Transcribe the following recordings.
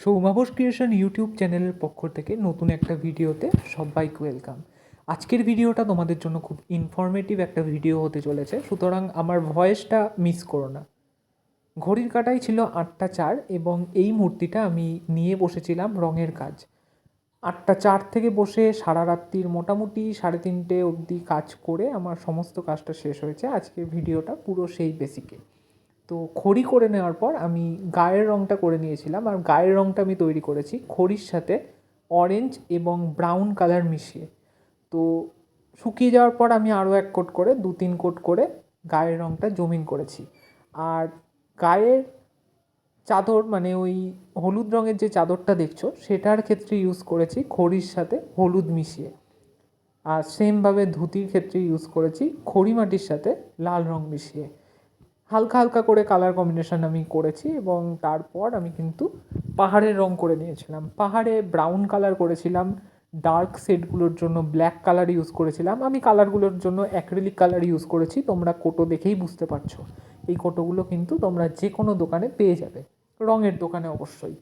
সৌমাবস creation YouTube চ্যানেলের পক্ষ থেকে নতুন একটা ভিডিওতে সবাইকে ওয়েলকাম আজকের ভিডিওটা তোমাদের জন্য খুব ইনফরমেটিভ একটা ভিডিও হতে চলেছে। সুতরাং আমার ভয়েসটা মিস করো না। ঘড়ির কাটাই ছিল আটটা চার এবং এই মূর্তিটা আমি নিয়ে বসেছিলাম রঙের কাজ। আটটা চার থেকে বসে সারা রাত্রির মোটামুটি সাড়ে তিনটে অবধি কাজ করে আমার সমস্ত কাজটা শেষ হয়েছে। আজকের ভিডিওটা পুরো সেই বেসিকে তো খড়ি করে নেওয়ার পর আমি গায়ের রঙটা করে নিয়েছিলাম আর গায়ের রঙটা আমি তৈরি করেছি খড়ির সাথে অরেঞ্জ এবং ব্রাউন কালার মিশিয়ে। তো শুকিয়ে যাওয়ার পর আমি আরও এক কোট করে, দু তিন কোট করে গায়ের রঙটা জমিন করেছি। আর গায়ের চাদর মানে ওই হলুদ রঙের যে চাদরটা দেখছ, সেটার ক্ষেত্রে ইউজ করেছি খড়ির সাথে হলুদ মিশিয়ে। আর সেমভাবে ধুতির ক্ষেত্রে ইউজ করেছি খড়ি মাটির সাথে লাল রং মিশিয়ে। হালকা হালকা করে কালার কম্বিনেশন আমি করেছি এবং তারপর আমি কিন্তু পাহাড়ের রং করে নিয়েছিলাম। পাহাড়ে ব্রাউন কালার করেছিলাম ডার্ক শেডগুলোর জন্য ব্ল্যাক কালার ইউজ করেছিলাম। আমি কালারগুলোর জন্য অ্যাক্রিলিক কালার ইউজ করেছি, তোমরা কোটো দেখেই বুঝতে পারছ। এই কোটোগুলো কিন্তু তোমরা যে কোনো দোকানে পেয়ে যাবে, রঙের দোকানে অবশ্যই।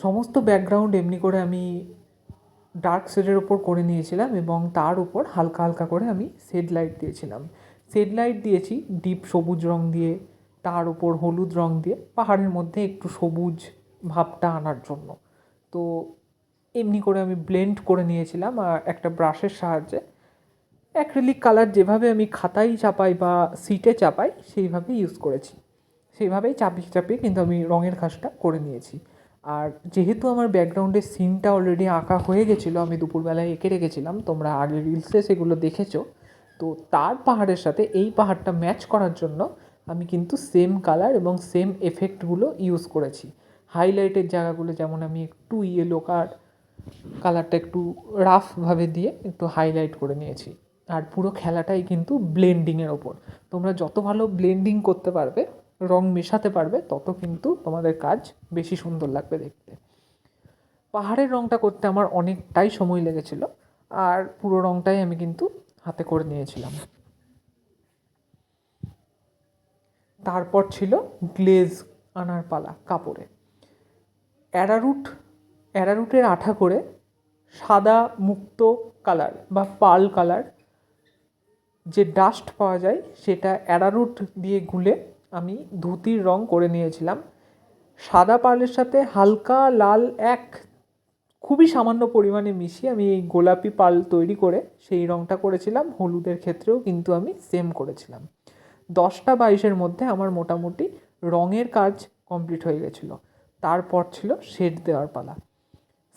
সমস্ত ব্যাকগ্রাউন্ড এমনি করে আমি ডার্ক শেডের ওপর করে নিয়েছিলাম এবং তার উপর হালকা হালকা করে আমি শেড লাইট দিয়েছিলাম। শেড লাইট দিয়েছি ডিপ সবুজ রং দিয়ে, তার উপর হলুদ রং দিয়ে, পাহাড়ের মধ্যে একটু সবুজ ভাবটা আনার জন্য। তো এমনি করে আমি ব্লেন্ড করে নিয়েছিলাম, আর একটা ব্রাশের সাহায্যে। অ্যাক্রিলিক কালার যেভাবে আমি খাতায় চাপাই বা সিটে চাপাই, সেইভাবে ইউজ করেছি। সেইভাবেই চাপিয়ে চাপিয়ে কিন্তু আমি রঙের কাজটা করে নিয়েছি। আর যেহেতু আমার ব্যাকগ্রাউন্ডের সিনটা অলরেডি আঁকা হয়ে গেছিল, আমি দুপুরবেলায় এঁকে রেখেছিলাম, তোমরা আগে রিলসে সেগুলো দেখেছ তো তার পাহাড়ের সাথে এই পাহাড়টা ম্যাচ করার জন্য আমি কিন্তু সেম কালার এবং সেম এফেক্টগুলো ইউজ করেছি। হাইলাইটের জায়গাগুলো যেমন আমি একটু ইয়েলো কার কালারটা একটু রাফভাবে দিয়ে একটু হাইলাইট করে নিয়েছি। আর পুরো খেলাটাই কিন্তু ব্লেন্ডিংয়ের ওপর। তোমরা যত ভালো ব্লেন্ডিং করতে পারবে, রং মেশাতে পারবে, তত কিন্তু তোমাদের কাজ বেশি সুন্দর লাগবে দেখতে। পাহাড়ের রংটা করতে আমার অনেকটাই সময় লেগেছিল। আর পুরো রংটাই আমি কিন্তু হাতে করে নিয়েছিলাম। তারপর ছিল গ্লেজ আনার পালা কাপড়ে। অ্যারারুট, অ্যারারুটের আঠা করে সাদা মুক্ত কালার বা পাল কালার যে ডাস্ট পাওয়া যায়, সেটা অ্যারারুট দিয়ে গুলে আমি ধুতির রং করে নিয়েছিলাম। সাদা পালের সাথে হালকা লাল এক খুবই সামান্য পরিমাণে মিশিয়ে আমি এই গোলাপি পাল তৈরি করে সেই রঙটা করেছিলাম। হলুদের ক্ষেত্রেও কিন্তু আমি সেম করেছিলাম। দশটা বাইশের মধ্যে আমার মোটামুটি রঙের কাজ কমপ্লিট হয়ে গেছিল। তারপর ছিল শেড দেওয়ার পালা।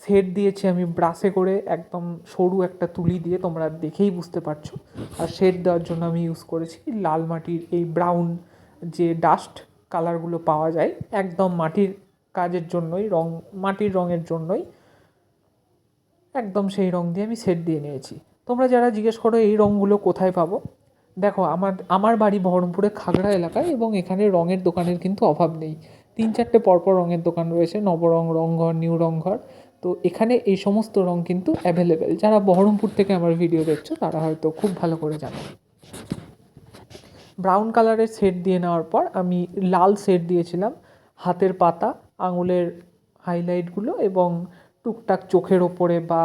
শেড দিয়েছি আমি ব্রাশে করে একদম সরু একটা তুলি দিয়ে, তোমরা দেখেই বুঝতে পারছ। আর শেড দেওয়ার জন্য আমি ইউজ করেছি লাল মাটির এই ব্রাউন যে ডাস্ট কালারগুলো পাওয়া যায়, একদম মাটির কাজের জন্যই, রং, মাটির রঙের জন্যই একদম সেই রং দিয়ে আমি সেট দিয়ে নিয়েছি। তোমরা যারা জিজ্ঞেস করো এই রঙগুলো কোথায় পাবো, দেখো আমার আমার বাড়ি বহরমপুরে খাগড়া এলাকায় এবং এখানে রঙের দোকানের কিন্তু অভাব নেই। তিন চারটে পরপর রঙের দোকান রয়েছে, নবরং, রংঘর, নিউ রংঘর। তো এখানে এই সমস্ত রং কিন্তু অ্যাভেলেবেল যারা বহরমপুর থেকে আমার ভিডিও দেখছ, তারা হয়তো খুব ভালো করে জানে। ব্রাউন কালারের সেট দিয়ে নেওয়ার পর আমি লাল সেট দিয়েছিলাম। হাতের পাতা, আঙুলের হাইলাইটগুলো এবং টুকটাক চোখের ওপরে বা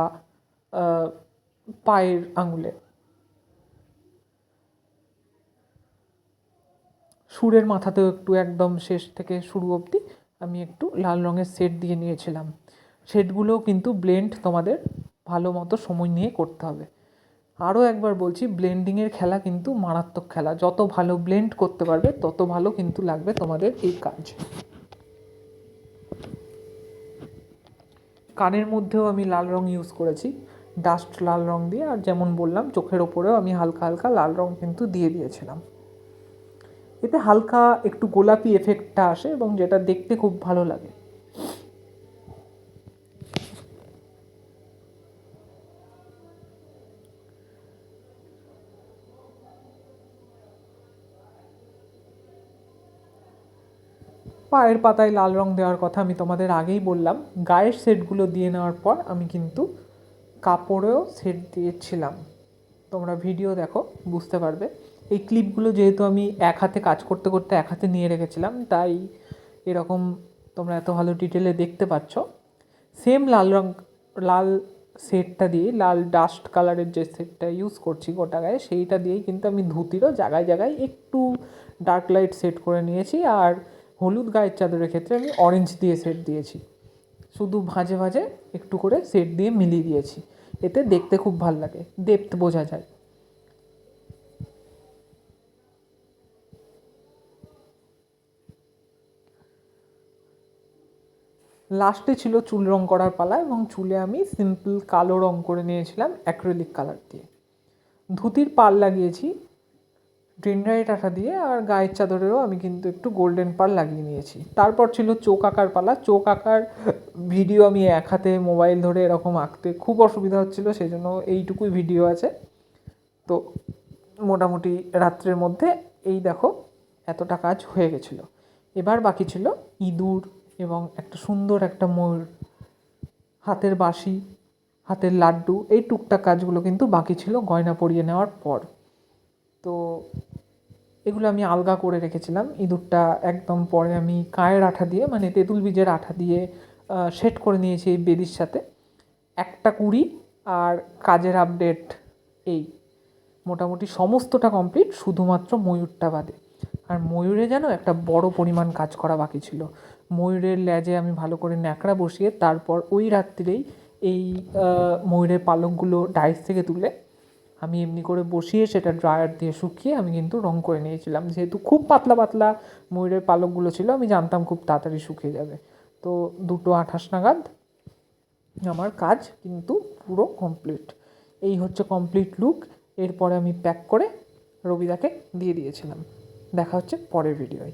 পায়ের আঙুলে। সুরের মাথাতেও একটু একদম শেষ থেকে শুরু অবধি আমি একটু লাল রঙের সেট দিয়ে নিয়েছিলাম। সেটগুলোও কিন্তু ব্লেন্ড তোমাদের ভালো মতো সময় নিয়ে করতে হবে। আরও একবার বলছি ব্লেন্ডিংয়ের খেলা কিন্তু মারাত্মক খেলা। যত ভালো ব্লেন্ড করতে পারবে, তত ভালো কিন্তু লাগবে তোমাদের এই কাজ। কানের মধ্যেও আমি লাল রং ইউজ করেছি। ডাস্ট লাল রং দিয়ে আর যেমন বললাম, চোখের ওপরেও আমি হালকা হালকা লাল রং কিন্তু দিয়ে দিয়েছিলাম। এতে হালকা একটু গোলাপি এফেক্টটা আসে এবং যেটা দেখতে খুব ভালো লাগে। পায়ের পাতায় লাল রং দেওয়ার কথা আমি তোমাদের আগেই বললাম। গায়ের সেটগুলো দিয়ে নেওয়ার পর আমি কিন্তু কাপড়েও সেট দিয়েছিলাম। তোমরা ভিডিও দেখো, বুঝতে পারবে। এই ক্লিপগুলো যেহেতু আমি এক হাতে কাজ করতে করতে এক হাতে নিয়ে রেখেছিলাম, তাই এরকম তোমরা এত ভালো ডিটেলে দেখতে পাচ্ছ। সেম লাল রং, লাল সেটটা দিয়ে, লাল ডাস্ট কালারের যে সেটটা ইউজ করছি গোটা গায়ে, সেইটা দিয়েই কিন্তু আমি ধুতিরও জায়গায় জায়গায় একটু ডার্ক লাইট সেট করে নিয়েছি। আর হলুদ গায়ের চাদরের ক্ষেত্রে আমি অরেঞ্জ দিয়ে সেট দিয়েছি। শুধু ভাঁজে ভাঁজে একটু করে সেট দিয়ে মিলিয়ে দিয়েছি। এতে দেখতে খুব ভালো লাগে ডেপথ বোঝা যায়। লাস্টে ছিল চুল রং করার পালা এবং চুলে আমি সিম্পল কালো রং করে নিয়েছিলাম অ্যাক্রেলিক কালার দিয়ে। ধুতির পাল লাগিয়েছি ডেনড্রাইট আঠা দিয়ে আর গায়ের চাদরেরও আমি কিন্তু একটু গোল্ডেন পার লাগিয়ে নিয়েছি। তারপর ছিল চোখ আঁকার পালা। চোখ আঁকার ভিডিও আমি এক হাতে মোবাইল ধরে এরকম আঁকতে খুব অসুবিধা হচ্ছিল সেই জন্য এইটুকুই ভিডিও আছে। তো মোটামুটি রাত্রের মধ্যে এই দেখো এতটা কাজ হয়ে গেছিল। এবার বাকি ছিল ইঁদুর এবং একটা সুন্দর একটা ময়ূর, হাতের বাঁশি, হাতের লাড্ডু, এই টুকটাক কাজগুলো কিন্তু বাকি ছিল গয়না পরিয়ে নেওয়ার পর। তো এগুলো আমি আলগা করে রেখেছিলাম। ইঁদুরটা একদম পরে আমি কায়ের আঠা দিয়ে মানে তেঁতুল বীজের আঠা দিয়ে সেট করে নিয়েছি এই বেদির সাথে। একটা কুড়ি আর কাজের আপডেট এই। মোটামুটি সমস্তটা কমপ্লিট শুধুমাত্র ময়ূরটা বাদে। আর ময়ূরে যেন একটা বড় পরিমাণ কাজ করা বাকি ছিল। ময়ূরের ল্যাজে আমি ভালো করে ন্যাকড়া বসিয়ে তারপর ওই রাত্রিরেই এই ময়ূরের পালকগুলো ডাইস থেকে তুলে আমি এমনি করে বসিয়ে সেটা ড্রায়ার দিয়ে শুকিয়ে আমি কিন্তু রং করে নিয়েছিলাম। যেহেতু খুব পাতলা পাতলা ময়ূরের পালকগুলো ছিল, আমি জানতাম খুব তাড়াতাড়ি শুকিয়ে যাবে। তো দুটো আঠাশ নাগাদ আমার কাজ কিন্তু পুরো কমপ্লিট এই হচ্ছে কমপ্লিট লুক এরপরে আমি প্যাক করে রবিদাকে দিয়ে দিয়েছিলাম। দেখা হচ্ছে পরের ভিডিওয়